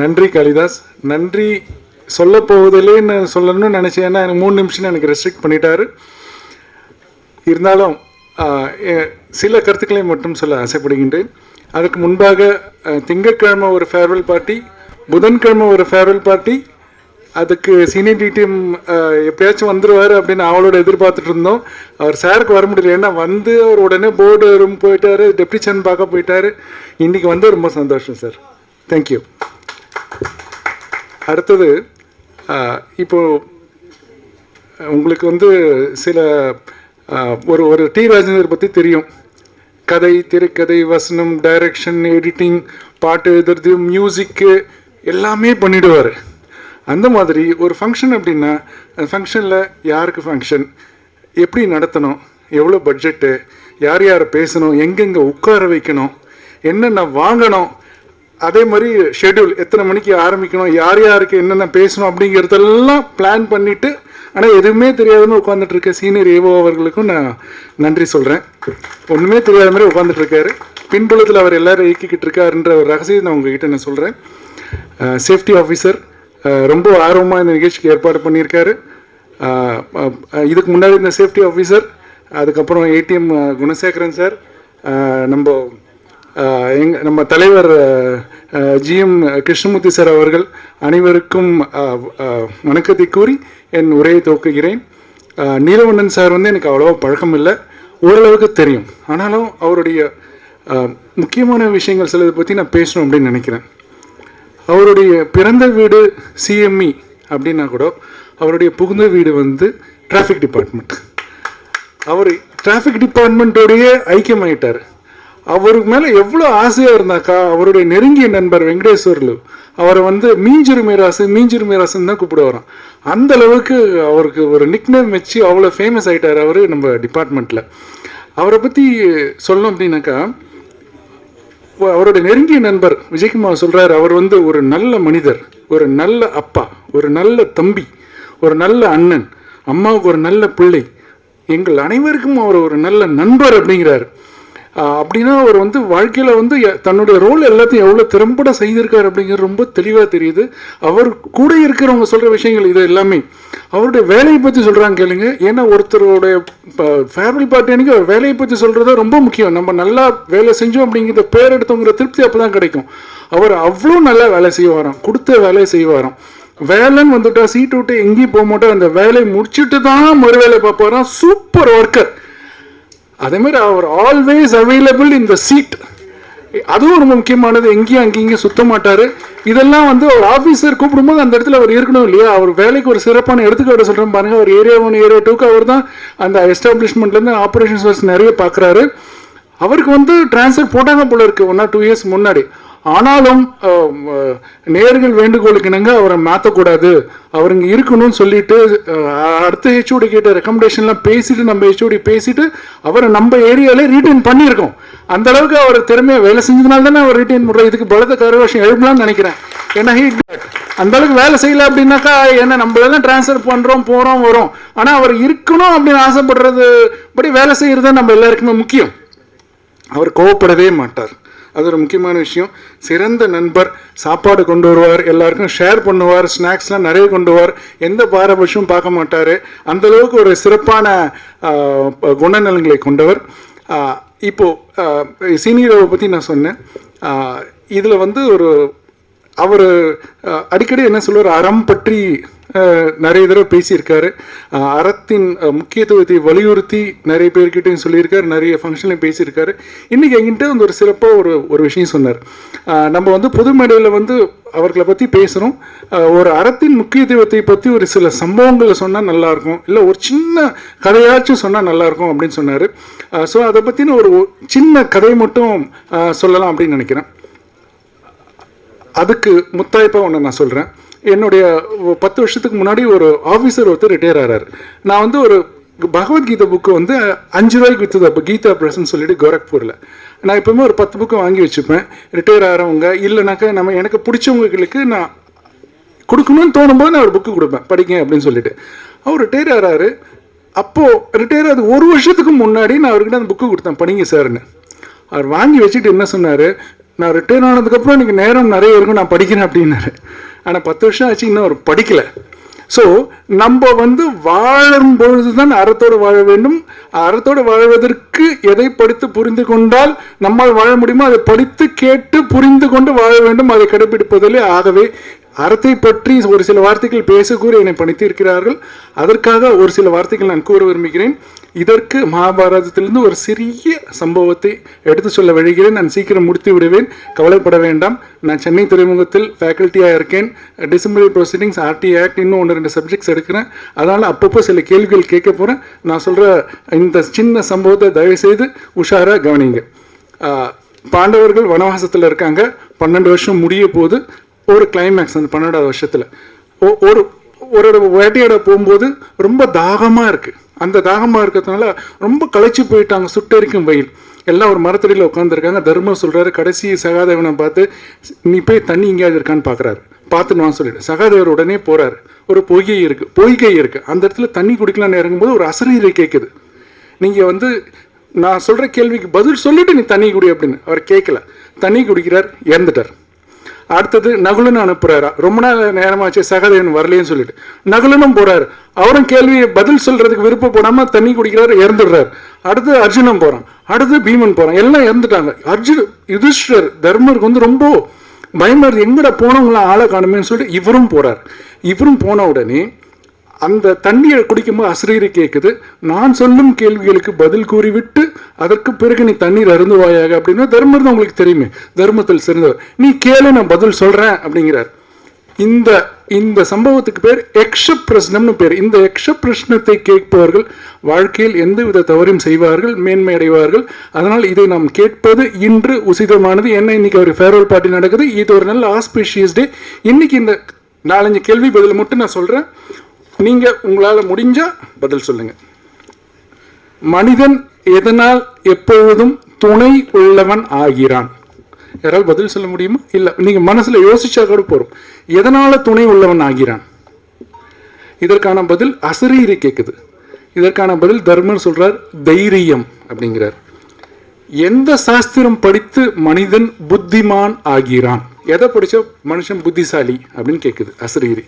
நன்றி காளிதாஸ். நன்றி சொல்ல போவதில்லைன்னு சொல்லணும்னு நினச்சேன். ஏன்னா எனக்கு மூணு நிமிஷம் எனக்கு ரெஸ்ட்ரிக்ட் பண்ணிட்டாரு. இருந்தாலும் சில கருத்துக்களை மட்டும் சொல்ல ஆசைப்படுகின்றேன். அதற்கு முன்பாக திங்கட்கிழமை ஒரு ஃபேர்வெல் பார்ட்டி புதன்கிழமை ஒரு ஃபேர்வெல் பார்ட்டி அதுக்கு சீனியர் டீம் எப்பயாச்சும் வந்துடுவார் அப்படின்னு அவளோட எதிர்பார்த்துட்டு இருந்தோம். அவர் சாருக்கு வர முடியல. ஏன்னா வந்து அவர் உடனே போர்டு ரூம் போயிட்டாரு டெப்டி சேர்மன் பார்க்க போயிட்டாரு. இன்றைக்கி வந்து ரொம்ப சந்தோஷம் சார் தேங்க்யூ அடுத்தது இப்போது இப்போ உங்களுக்கு வந்து சில ஒரு ஒரு டி. ராஜேந்தர் பற்றி தெரியும். கதை திரைக்கதை வசனம் டைரக்ஷன் எடிட்டிங் பாட்டு எழுதுறது மியூசிக்கு எல்லாமே பண்ணிடுவார். அந்த மாதிரி ஒரு ஃபங்க்ஷன் அப்படின்னா அந்த ஃபங்க்ஷனில் யாருக்கு ஃபங்க்ஷன் எப்படி நடத்தணும்? எவ்வளோ பட்ஜெட்டு யார் யாரை பேசணும்? எங்கெங்கே உட்கார வைக்கணும்? என்னென்ன வாங்கணும்? அதே மாதிரி ஷெட்யூல் எத்தனை மணிக்கு ஆரம்பிக்கணும் யார் யாருக்கு என்னென்ன பேசணும் அப்படிங்கிறதெல்லாம் பிளான் பண்ணிவிட்டு ஆனால் எதுவுமே தெரியாதுன்னு உட்காந்துட்டு இருக்க சீனியர் ஏவோ அவர்களுக்கும் நான் நன்றி சொல்கிறேன் ஒன்றுமே தெரியாத மாதிரி உட்காந்துட்டு இருக்காரு. பின்புலத்தில் அவர் எல்லாரும் இயக்கிக்கிட்டு இருக்காருன்ற ஒரு ரகசியம் நான் உங்ககிட்ட நான் சொல்கிறேன் சேஃப்டி ஆஃபீஸர் ரொம்ப ஆர்வமாக இந்த நிகழ்ச்சிக்கு ஏற்பாடு பண்ணியிருக்காரு. இதுக்கு முன்னாடி இந்த சேஃப்டி ஆஃபீஸர் அதுக்கப்புறம் ஏடிஎம் குணசேகரன் சார் நம்ம எங் நம்ம தலைவர் ஜிஎம் கிருஷ்ணமூர்த்தி சார் அவர்கள் அனைவருக்கும் வணக்கத்தை கூறி என் உரையை துவக்குகிறேன். நீலவண்ணன் சார் வந்து எனக்கு அவ்வளோவா பழக்கம் இல்லை ஓரளவுக்கு தெரியும். ஆனாலும் அவருடைய முக்கியமான விஷயங்கள் சிலதை பற்றி நான் பேசணும் அப்படின்னு நினைக்கிறேன். அவருடைய பிறந்த வீடு சிஎம்இ அப்படின்னா கூட அவருடைய புகுந்த வீடு வந்து டிராஃபிக் டிபார்ட்மெண்ட் அவர் டிராஃபிக் டிபார்ட்மெண்ட்டோடைய ஐக்கியமாயிட்டார். அவருக்கு மேலே எவ்வளோ ஆசையாக இருந்தாக்கா அவருடைய நெருங்கிய நண்பர் வெங்கடேஸ்வரில் அவரை வந்து மீஞ்சிரு மீராசு மீஞ்சிரு மீராசுன்னு தான் கூப்பிடுவாராம் அந்த அளவுக்கு அவருக்கு ஒரு நிக்னேம் வச்சு அவ்வளோ ஃபேமஸ் ஆயிட்டார் அவர் நம்ம டிபார்ட்மெண்ட்டில் அவரை பற்றி சொல்லணும் அப்படின்னாக்கா அவருடைய நெருங்கிய நண்பர் விஜயகுமார் சொல்கிறார் அவர் வந்து ஒரு நல்ல மனிதர் ஒரு நல்ல அப்பா ஒரு நல்ல தம்பி ஒரு நல்ல அண்ணன் அம்மாவுக்கு ஒரு நல்ல பிள்ளை. எங்கள் அனைவருக்கும் அவர் ஒரு நல்ல நண்பர் அப்படிங்கிறார். அப்படின்னா அவர் வந்து வாழ்க்கையில் வந்து எ- தன்னுடைய ரோல் எல்லாத்தையும் எவ்வளோ திறம்பட செய்திருக்கார் அப்படிங்கிறது ரொம்ப தெளிவாக தெரியுது. அவர் கூட இருக்கிறவங்க சொல்கிற விஷயங்கள் இது எல்லாமே. அவருடைய வேலையை பற்றி சொல்கிறாங்க கேளுங்க. ஏன்னா ஒருத்தருடைய ஃபேமிலி பார்ட்டி அன்னைக்கு அவர் வேலையை பற்றி சொல்கிறது ரொம்ப முக்கியம். நம்ம நல்லா வேலை செஞ்சோம் அப்படிங்கிற பேர் எடுத்தோங்கிற திருப்தி அப்போ தான் கிடைக்கும். அவர் அவ்வளோ நல்லா வேலை செய்வாராம். கொடுத்த வேலையை செய்வாராம். வேலைன்னு வந்துட்டா சீட்டு விட்டு எங்கேயும் போக மாட்டோம் அந்த வேலையை முடிச்சுட்டு தான் மறு வேலை பார்ப்பாராம். சூப்பர் ஒர்க்கர் அதே மாதிரி அவர் always available in the seat அதுவும் ரொம்ப முக்கியமானது. எங்கேயும் அங்கேயும் இங்கேயும் சுத்த மாட்டார். இதெல்லாம் வந்து ஒரு ஆஃபீஸர் கூப்பிடும்போது அந்த இடத்துல அவர் இருக்கணும் இல்லையா? அவர் வேலைக்கு ஒரு சிறப்பான எடுத்துக்காட்டு சொல்கிறோம் பாருங்கள் அவர் ஏரியா ஒன் ஏரியா டூக்கு அவர் தான் அந்த எஸ்டாப்ளிஷ்மெண்ட்லேருந்து ஆப்ரேஷன்ஸ் ஒர்க்ஸ் நிறைய பார்க்குறாரு அவருக்கு வந்து டிரான்ஸ்ஃபர் போட்டாங்க போல இருக்கு. ஒன் ஆர் டூ இயர்ஸ் முன்னாடி. ஆனாலும் நேர்கள் வேண்டுகோளுக்கு இணங்க அவரை மாற்றக்கூடாது அவர் இங்கே இருக்கணும்னு சொல்லிட்டு அடுத்த ஹெச்ஓடி கேட்ட ரெக்கமெண்டேஷன்லாம் பேசிட்டு நம்ம ஹெச்ஓடி பேசிட்டு அவரை நம்ம ஏரியாவில் ரீட்டைன் பண்ணியிருக்கோம். அந்த அளவுக்கு அவர் திறமையாக வேலை செஞ்சதுனால தானே அவர் ரீட்டைன் பண்ணுறோம் இதுக்கு பலத்த கருவாஷம் எழுப்பலாம்னு நினைக்கிறேன். ஏன்னா ஹீட் அந்த அளவுக்கு வேலை செய்யல அப்படின்னாக்கா என்ன நம்மளெல்லாம் ட்ரான்ஸ்ஃபர் பண்ணுறோம் போகிறோம் வரோம். ஆனால் அவர் இருக்கணும் அப்படின்னு ஆசைப்படுறது படி வேலை செய்கிறது தான் நம்ம எல்லாருக்குமே முக்கியம். அவர் கோவப்படவே மாட்டார். அது ஒரு முக்கியமான விஷயம். சிறந்த நண்பர் சாப்பாடு கொண்டு வருவார் எல்லாருக்கும் ஷேர் பண்ணுவார் ஸ்நாக்ஸ்லாம் நிறைய கொண்டு வருவார். எந்த பாரபட்சமும் பார்க்க மாட்டார். அந்த அளவுக்கு ஒரு சிறப்பான குணநலங்களை குணநலன்களை கொண்டவர். இப்போது இப்போ சீனியரை பற்றி நான் சொன்னேன். இதில் வந்து ஒரு அவர் அடிக்கடி என்ன சொல்லுவார்? அறம் பற்றி நிறைய தடவை பேசியிருக்காரு. அறத்தின் முக்கியத்துவத்தை வலியுறுத்தி நிறைய பேர்கிட்டையும் சொல்லியிருக்காரு நிறைய ஃபங்க்ஷன்லையும் பேசியிருக்காரு. இன்றைக்கி எங்கிட்ட வந்து ஒரு சிறப்பாக ஒரு ஒரு விஷயம் சொன்னார். நம்ம வந்து பொது மேடையில் வந்து அவர்களை பற்றி பேசுகிறோம் ஒரு அறத்தின் முக்கியத்துவத்தை பற்றி ஒரு சில சம்பவங்களை சொன்னால் நல்லாயிருக்கும். இல்லை ஒரு சின்ன கதையாச்சும் சொன்னால் நல்லாயிருக்கும் அப்படின்னு சொன்னார். ஸோ அதை பற்றின ஒரு சின்ன கதை மட்டும் சொல்லலாம் அப்படின்னு நினைக்கிறேன். அதுக்கு முத்தாய்ப்பாக ஒன்று நான் சொல்கிறேன் என்னுடைய பத்து வருஷத்துக்கு முன்னாடி ஒரு ஆஃபீஸர் ஒருத்தர் ரிட்டையர் ஆகிறார் நான் வந்து ஒரு பகவத்கீதை புக்கு வந்து அஞ்சு ரூபாய்க்கு விற்றுது அப்போ கீதா பிரஸ்ன்னு சொல்லிட்டு கோரக்பூரில். நான் எப்பவுமே ஒரு பத்து புக்கு வாங்கி வச்சுப்பேன். ரிட்டையர் ஆகிறவங்க இல்லைனாக்கா நம்ம எனக்கு பிடிச்சவங்களுக்கு நான் கொடுக்கணும்னு தோணும்போது நான் ஒரு புக்கு கொடுப்பேன். படிங்க அப்படின்னு சொல்லிட்டு. அவர் ரிட்டையர் ஆகிறாரு அப்போது ரிட்டையர் ஆகுது ஒரு வருஷத்துக்கு முன்னாடி நான் அவர்கிட்ட அந்த புக்கு கொடுத்தேன். படிங்க சார்னு அவர் வாங்கி வச்சுட்டு என்ன சொன்னார்? நான் ரிட்டையர் ஆனதுக்கப்புறம் எனக்கு நேரம் நிறைய இருக்கும் நான் படிக்கிறேன் அப்படின்னாரு. ஆனால் பத்து வருஷம் ஆச்சு இன்னும் அவர் படிக்கலை. ஸோ நம்ம வந்து வாழும் பொழுது தான் அறத்தோடு வாழ வேண்டும். அறத்தோடு வாழ்வதற்கு எதை படித்து புரிந்து கொண்டால் நம்மால் வாழ முடியுமோ அதை படித்து கேட்டு புரிந்து கொண்டு வாழ வேண்டும். அதை கடைபிடிப்பதிலே ஆகவே அறத்தை பற்றி ஒரு சில வார்த்தைகள் பேசக்கூற என்னை பணித்திருக்கிறார்கள். அதற்காக ஒரு சில வார்த்தைகள் நான் கூற விரும்புகிறேன். இதற்கு மகாபாரதத்திலிருந்து ஒரு சிறிய சம்பவத்தை எடுத்து சொல்ல விழுகிறேன். நான் சீக்கிரம் முடித்து விடுவேன். கவலைப்பட வேண்டாம். நான் சென்னை துறைமுகத்தில் ஃபேக்கல்ட்டியாக இருக்கேன். டிசம்பரி ப்ரொசீடிங்ஸ் ஆர்டி ஆக்ட் இன்னும் ஒன்று ரெண்டு சப்ஜெக்ட்ஸ் எடுக்கிறேன். அதனால் அப்பப்போ சில கேள்விகள் கேட்க போகிறேன் நான் சொல்கிற இந்த சின்ன சம்பவத்தை தயவுசெய்து உஷாராக கவனிங்க பாண்டவர்கள் வனவாசத்தில் இருக்காங்க. பன்னெண்டு வருஷம் முடிய போது ஒரு கிளைமேக்ஸ் அந்த பன்னெண்டாவது வருஷத்தில். ஒரு ஒரு வேட்டையாட போகும்போது ரொம்ப தாகமாக இருக்குது அந்த தாகமாக இருக்கிறதுனால ரொம்ப களைச்சி போயிட்டாங்க சுட்டரிக்கும் வெயில். எல்லாம் ஒரு மரத்தடியில் உட்காந்துருக்காங்க தர்மர் சொல்கிறாரு கடைசி சகாதேவனை பார்த்து நீ போய் தண்ணி எங்கேயாவது இருக்கான்னு பார்க்குறாரு பார்த்துன்னு சொல்லிட்டு சகாதேவர் உடனே போகிறாரு ஒரு பொய்கை இருக்குது பொய்கை இருக்குது அந்த இடத்துல தண்ணி குடிக்கலான்னு இறங்கும்போது ஒரு அசரீரை கேட்குது நீங்கள் வந்து நான் சொல்கிற கேள்விக்கு பதில் சொல்லிட்டு நீ தண்ணி குடி அப்படின்னு அவர் கேட்கல தண்ணி குடிக்கிறார் இறந்துட்டார். அடுத்தது நகுலன் அனுப்புறாரு. ரொம்ப நாள் நேரமாச்சு சகதேவன் வரலேன்னு சொல்லிட்டு. நகுலனும் போறாரு. அவரும் கேள்வியை பதில் சொல்றதுக்கு விருப்பப்படாம தண்ணி குடிக்கிறாரு இறந்துடுறாரு. அடுத்து அர்ஜுனன் போறான். அடுத்து பீமன் போறான். எல்லாம் இறந்துட்டாங்க. அர்ஜுன் யுதிஷ்டர் தர்மருக்கு வந்து ரொம்ப பயமா இருக்கு. போனவங்களாம் ஆளை காணுமேன்னு சொல்லிட்டு இவரும் போறார். இவரும் போன உடனே அந்த தண்ணீரை குடிக்கும்போது அசரீரி கேட்குது நான் சொல்லும் கேள்விகளுக்கு பதில் கூறிவிட்டு அதற்கு பிறகு நீ தண்ணீர் அருந்துவாயாக அப்படின்னா தர்மர் தான் உங்களுக்கு தெரியுமே. தர்மத்தில் சிறந்தவர். நீ கேளு நான் பதில் சொல்றேன் அப்படிங்கிறார். இந்த இந்த சம்பவத்துக்கு பேர் எக்ஷ பிரஷ்னம்னு பேர். இந்த எக்ஷ பிரஷ்னத்தை கேட்பவர்கள் வாழ்க்கையில் எந்தவித தவறையும் செய்வார்கள் மேன்மை அடைவார்கள் அதனால் இதை நாம் கேட்பது இன்று உசிதமானது. என்ன இன்னைக்கு ஒரு ஃபேர்வெல் பார்ட்டி நடக்குது. இது ஒரு நல்ல ஆஸ்பிஷியஸ் டே இன்னைக்கு இந்த நாலஞ்சு கேள்வி பதில் மட்டும் நான் சொல்றேன். நீங்க உங்களால முடிஞ்சா பதில் சொல்லுங்க. மனிதன் எதனால் எப்பொழுதும் துணை உள்ளவன் ஆகிறான்? யாராவது பதில் சொல்ல முடியுமா? இல்லை நீங்க மனசுல யோசிச்சா கூட போகிறோம் எதனால துணை உள்ளவன் ஆகிறான்? இதற்கான பதில் அசரீரி கேட்குது இதற்கான பதில் தர்மர் சொல்றார் தைரியம் அப்படிங்கிறார். எந்த சாஸ்திரம் படித்து மனிதன் புத்திமான் ஆகிறான்? எதை படித்த மனுஷன் புத்திசாலி அப்படின்னு கேட்குது அசரீரி.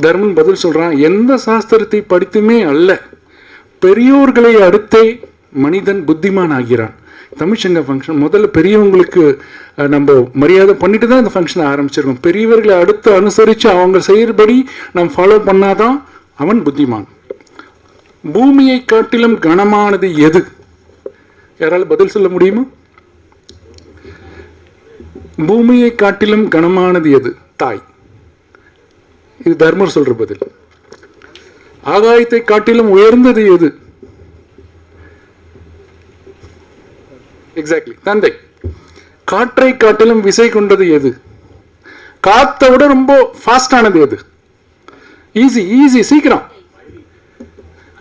தர்மன் பதில் சொல்கிறான் எந்த சாஸ்திரத்தை படித்துமே அல்ல பெரியோர்களை அடுத்தே மனிதன் புத்திமான் ஆகிறான். தமிழ்ச்சங்க ஃபங்க்ஷன் முதல்ல பெரியவங்களுக்கு நம்ம மரியாதை பண்ணிட்டு தான் இந்த ஃபங்க்ஷனை ஆரம்பிச்சிருக்கோம். பெரியவர்களை அடுத்து அனுசரித்து அவங்க செய்யறபடி நாம் ஃபாலோ பண்ணாதான் அவன் புத்திமான். பூமியை காட்டிலும் கனமானது எது? யாரால பதில் சொல்ல முடியுமா? பூமியை காட்டிலும் கனமானது எது? தாய். இது தர்மர் சொல்ற பதில். ஆகாயத்தை காட்டிலும் உயர்ந்தது எது? எக்ஸாக்ட்லி தந்தை. காற்றை காட்டிலும் விசை கொண்டது எது? காத்தை விட ரொம்ப ஃபாஸ்டானது எது? ஈஸி ஈஸி சீக்கிரம்.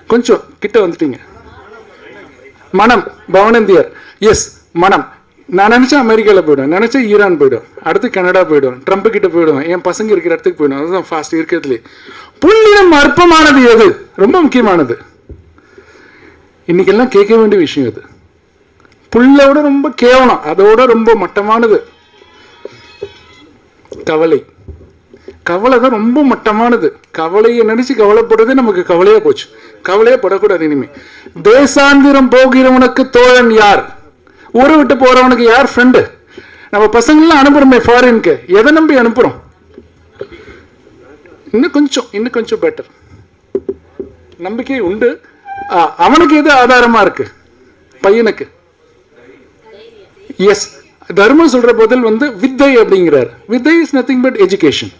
கொஞ்சம் கிட்ட வந்துட்டீங்க. மனம் பவனந்தியர். எஸ் மனம். நான் நினைச்சா அமெரிக்காவில் போயிடுவேன். நினைச்சா ஈரான் போயிடுவேன் அடுத்து கனடா போய்டும். ட்ரம்ப் கிட்ட போயிடுவேன். என் பசங்க இருக்கிற இடத்துக்கு போயிடும் அதுதான் ஃபாஸ்ட் இருக்கிறதுலே. புள்ளினம் அற்பமானது எது? ரொம்ப முக்கியமானது. இன்னைக்கெல்லாம் கேட்க வேண்டிய விஷயம் அது. புள்ளோட ரொம்ப கேவலம். அதோட ரொம்ப மட்டமானது. கவலை. கவலை தான் ரொம்ப மட்டமானது. கவலையை நினைச்சு கவலைப்படுறதே நமக்கு கவலையா போச்சு. கவலையே படக்கூடாது இனிமே. தேசாந்திரம் போகிறவனுக்கு தோழன் யார்? ஊரை விட்டு போறவனுக்கு யார் ஃப்ரெண்டு நம்ம பசங்கள்லாம் அனுப்புறோமே ஃபாரினுக்கு எதை நம்பி அனுப்புகிறோம் இன்னும் கொஞ்சம் இன்னும் கொஞ்சம் பெட்டர் நம்பிக்கை உண்டு. அவனுக்கு எது ஆதாரமா இருக்கு? பையனுக்கு. எஸ் தர்மம் சொல்ற பதில் வந்து வித்தை அப்படிங்கிறார். வித்தை இஸ் நத்திங் பட் எஜுகேஷன்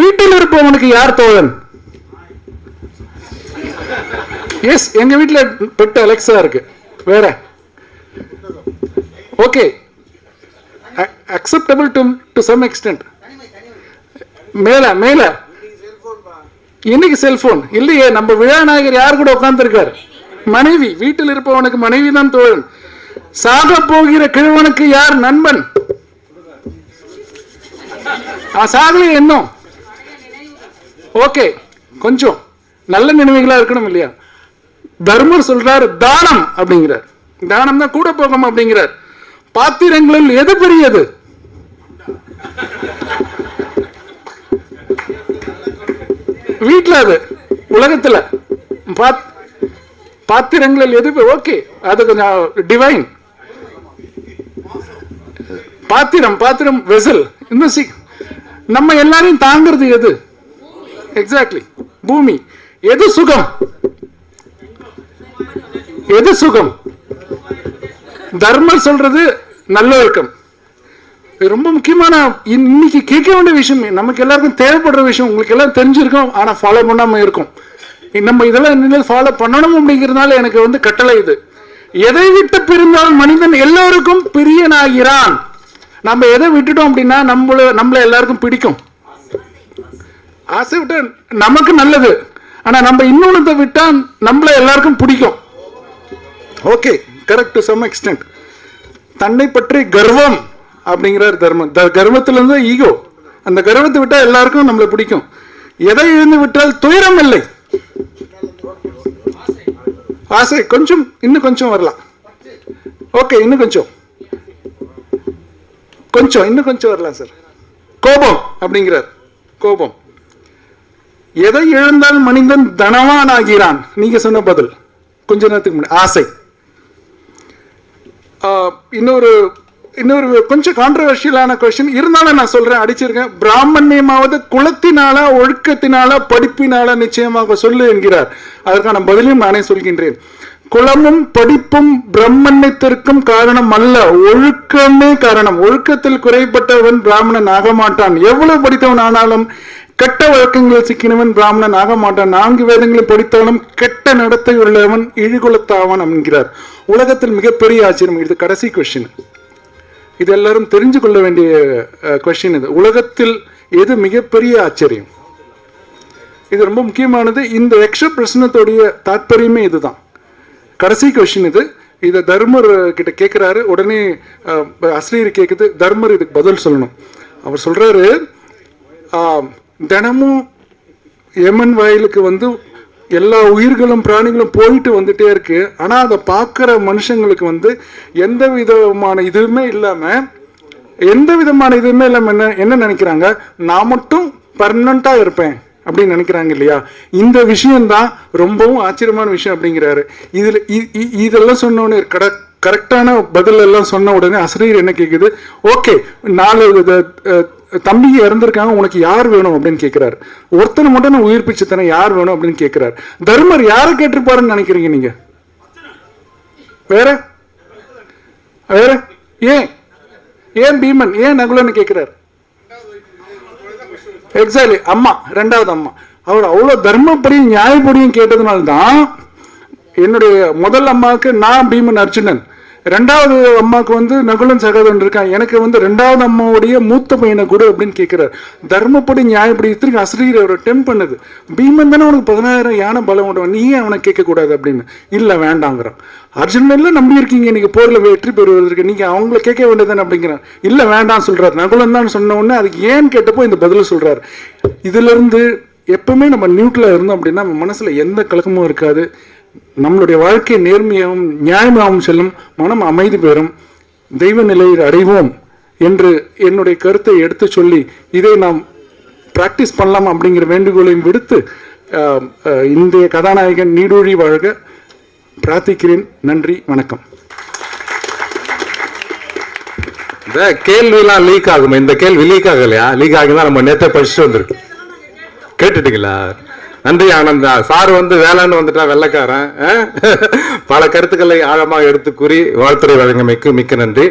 வீட்டில் இருப்பவனுக்கு யார் தோழன்? எஸ் எங்கள் வீட்டில் பெட் அலெக்ஸா இருக்கு. வேற? Okay acceptable to to some extent மேல மேல. இன்னைக்கு செல்போன் இல்லையே நம்ம விழாநாயகர் யார் கூட உட்கார்ந்துருக்கார்? மனைவி. வீட்டில் இருப்பவனுக்கு மனைவி தான் தோழன். சாக போகிற கிழவனுக்கு யார் நண்பன்? ஆ, சாகலையே இன்னும் ஓகே கொஞ்சம் நல்ல நினைவுகளா இருக்கணும் இல்லையா? தர்மர் சொல்றாரு தானம் அப்படிங்கிறார். தானம் தான் கூட போகும் அப்படிங்கிறார். பாத்திரங்களில் எது பெரியது? வீட்டில் அது உலகத்துல. பாத் பாத்திரங்களில் எது ஓகே அது கொஞ்சம் டிவைன் பாத்திரம் பாத்திரம் வெசல் இந்த சி நம்ம எல்லாரையும் தாங்கிறது எது? எக்ஸாக்ட்லி பூமி. எது சுகம்? எது சுகம்? தர்மம் சொல்றது நல்லொழுக்கம். ரொம்ப முக்கியமான இன்- இன்னைக்கு கேட்க வேண்டிய விஷயம் நமக்கு எல்லாருக்கும் தேவைப்படுற விஷயம் உங்களுக்கு எல்லாம் தெரிஞ்சிருக்கும் ஆனா ஃபாலோ பண்ணாம இருக்கும். நம்ம இதெல்லாம் இனிமேல் ஃபாலோ பண்ணணும் அப்படிங்கிறதுனால எனக்கு வந்து கட்டளை இது. எதை விட்டு பிரிந்தால் மனிதன் எல்லோருக்கும் பிரியனாகிறான். நம்ம எதை விட்டுட்டோம் அப்படின்னா நம்மள நம்மள எல்லாருக்கும் பிடிக்கும். ஆசை விட்டு நமக்கு நல்லது. ஆனா நம்ம இன்னொன்னத்தை விட்டா நம்மள எல்லாருக்கும் பிடிக்கும். Okay correct to some extent தன்னை பற்றி கர்வம் அப்படிங்கிறார் தர்மம். த கர்வத்திலிருந்து ஈகோ அந்த கர்வத்தை விட்டால் எல்லாருக்கும் நம்மளை பிடிக்கும். எதை இழந்து விட்டால் துயரம் இல்லை. ஆசை. கொஞ்சம் இன்னும் கொஞ்சம் வரலாம். ஓகே இன்னும் கொஞ்சம். கொஞ்சம் இன்னும் கொஞ்சம் வரலாம் சார் கோபம் அப்படிங்கிறார். கோபம். எதை இழந்தால் மனிதன் தனவான் ஆகிறான் நீங்க சொன்ன பதில். கொஞ்ச நேரத்துக்கு முன்னாடி. ஆசை. இன்னொரு இன்னொரு கொஞ்சம் கான்ட்ரவர்ஷியலான கொஸ்டின் இருந்தாலும் நான் சொல்கிறேன் அடிச்சிருக்கேன் பிராமணியமாவது குலத்தினால ஒழுக்கத்தினால படிப்பினால நிச்சயமாக சொல்லு என்கிறார். அதற்கான பதிலையும் நானே சொல்கின்றேன். குலமும் படிப்பும் பிரம்மண்யத்திற்கும் காரணம் அல்ல. ஒழுக்கமே காரணம். ஒழுக்கத்தில் குறைபட்டவன் பிராமணன் ஆக மாட்டான் எவ்வளவு படித்தவன் ஆனாலும் கெட்ட வழக்கங்களில் சிக்கினவன் பிராமணன் ஆக மாட்டான். நான்கு வேதங்களை படித்தாலும் கெட்ட நடத்தை உள்ளவன் இழிகுலத்தாவன் என்கிறார். உலகத்தில் மிகப்பெரிய ஆச்சரியம் இது கடைசி கொஸ்டின் இது எல்லாரும் தெரிஞ்சு கொள்ள வேண்டிய கொஸ்டின் இது. உலகத்தில் எது மிகப்பெரிய ஆச்சரியம்? இது ரொம்ப முக்கியமானது. இந்த யக்ஷ பிரச்சனத்துடைய தாற்பயமே இதுதான். கடைசி கொஸ்டின் இது. இதை தர்மர் கிட்ட கேட்குறாரு உடனே அஸ்ரீர் கேட்குது தர்மர் இதுக்கு பதில் சொல்லணும். அவர் சொல்றாரு தினமும் எமன் வயலுக்கு வந்து எல்லா உயிர்களும் பிராணிகளும் போயிட்டு வந்துட்டே இருக்கு. ஆனால் அதை பார்க்குற மனுஷங்களுக்கு வந்து எந்த விதமான இதுவுமே இல்லாமல் எந்த விதமான இதுவுமே இல்லாமல் என்ன என்ன நினைக்கிறாங்க? நான் மட்டும் பர்மனண்ட்டாக இருப்பேன் அப்படின்னு நினைக்கிறாங்க இல்லையா? இந்த விஷயம்தான் ரொம்பவும் ஆச்சரியமான விஷயம் அப்படிங்கிறாரு. இதில் இ- இ- இதெல்லாம் சொன்ன உடனே கட கரெக்டான பதில் எல்லாம் சொன்ன உடனே அசரீர் என்ன கேட்குது ஓகே நாலு தம்பிங்க இறந்துருக்காங்க உனக்கு யார் வேணும் அப்படின்னு கேட்கிறாரு ஒருத்தனை மட்டும் நான் உயிர் பிச்சு யார் வேணும் அப்படின்னு கேட்கிறாரு தர்மர் யாரை கேட்டிருப்பாருன்னு நினைக்கிறீங்க நீங்க? வேற? வேற? ஏன்? ஏன் பீமன்? ஏன் நகுலன்னு கேட்கிறாரு எக்ஸாக்ட்லி அம்மா ரெண்டாவது அம்மா. அவர் அவ்வளோ தர்மப்படியும் நியாயப்படியும் கேட்டதுனால தான் என்னுடைய முதல் அம்மாவுக்கு நான் பீமன் அர்ஜுனன். ரெண்டாவது அம்மாவுக்கு வந்து நகுலன் சகோதரன் இருக்கான். எனக்கு வந்து ரெண்டாவது அம்மாவுடைய மூத்த பையனை குரு அப்படின்னு கேட்கிறார் தர்மப்படி நியாயப்படி இத்திரிக்கு ஆசிரியர் அவரை டெம் பண்ணுது. பீமன் தானே உனக்கு பதினாயிரம் யானை பலம் உண்டவன். நீ ஏன் அவனை கேட்கக்கூடாது அப்படின்னு. இல்லை வேண்டாங்கிறான். அர்ஜுனன் எல்லாம் நம்பி இருக்கீங்க. நீங்க போர்ல வெற்றி பெறுவதற்கு நீங்க அவங்கள கேட்க வேண்டியதானே அப்படிங்கிறான். இல்லை வேண்டாம் சொல்றாரு. நகுலன் தான் சொன்ன உடனே அதுக்கு ஏன் கேட்டப்போ இந்த பதில் சொல்றாரு. இதுல இருந்து எப்பவுமே நம்ம நியூட்ரலாக இருந்தோம் அப்படின்னா நம்ம மனசில் எந்த கலக்கமும் இருக்காது. நம்மளுடைய வாழ்க்கை நேர்மையாகவும் நியாயமாகவும் செல்லும் மனம் அமைதி பெறும் தெய்வ நிலையில் அடைவோம் என்று என்னுடைய கருத்தை எடுத்து சொல்லி இதை நாம் பிராக்டிஸ் பண்ணலாம் அப்படிங்கிற வேண்டுகோளையும் விடுத்து இந்திய கதாநாயகன் நீடூழி வாழ்க. பிரார்த்திக்கிறேன். நன்றி. வணக்கம். இந்த கேள்விலாம் லீக் ஆகுமே? இந்த கேள்வி லீக் ஆகலையா? லீக் ஆகிதான் நம்ம நேற்றை படிச்சுட்டு வந்திருக்கு கேட்டுட்டீங்களா? நன்றி ஆனந்தா சார் வந்து வேளாண் வந்துட்டா வெள்ளக்காரன் ஆ? பல கருத்துக்களை ஆழமாக எடுத்து கூறி வாழ்த்துறை வழங்கமைக்கு மிக்க நன்றி